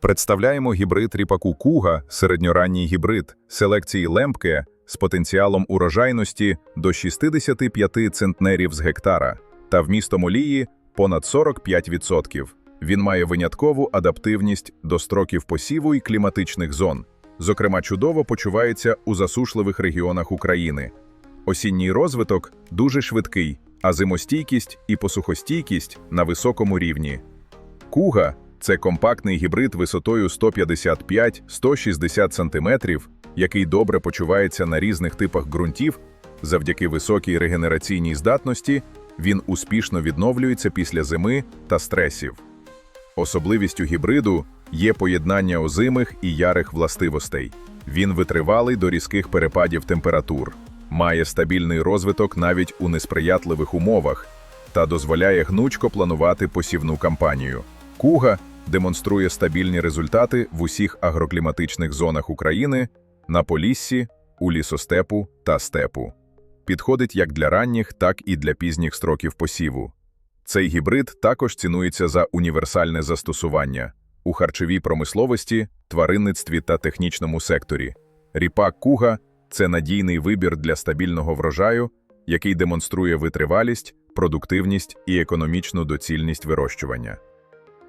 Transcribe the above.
Представляємо гібрид ріпаку Куга, середньоранній гібрид, селекції Лемпке з потенціалом урожайності до 65 центнерів з гектара та вмістом олії понад 45%. Він має виняткову адаптивність до строків посіву і кліматичних зон. Зокрема, чудово почувається у засушливих регіонах України. Осінній розвиток дуже швидкий, а зимостійкість і посухостійкість на високому рівні. Куга це компактний гібрид висотою 155-160 см, який добре почувається на різних типах ґрунтів. Завдяки високій регенераційній здатності він успішно відновлюється після зими та стресів. Особливістю гібриду є поєднання озимих і ярих властивостей. Він витривалий до різких перепадів температур, має стабільний розвиток навіть у несприятливих умовах та дозволяє гнучко планувати посівну кампанію. Куга демонструє стабільні результати в усіх агрокліматичних зонах України на Поліссі, у лісостепу та степу. Підходить як для ранніх, так і для пізніх строків посіву. Цей гібрид також цінується за універсальне застосування у харчовій промисловості, тваринництві та технічному секторі. Ріпак Куга це надійний вибір для стабільного врожаю, який демонструє витривалість, продуктивність і економічну доцільність вирощування.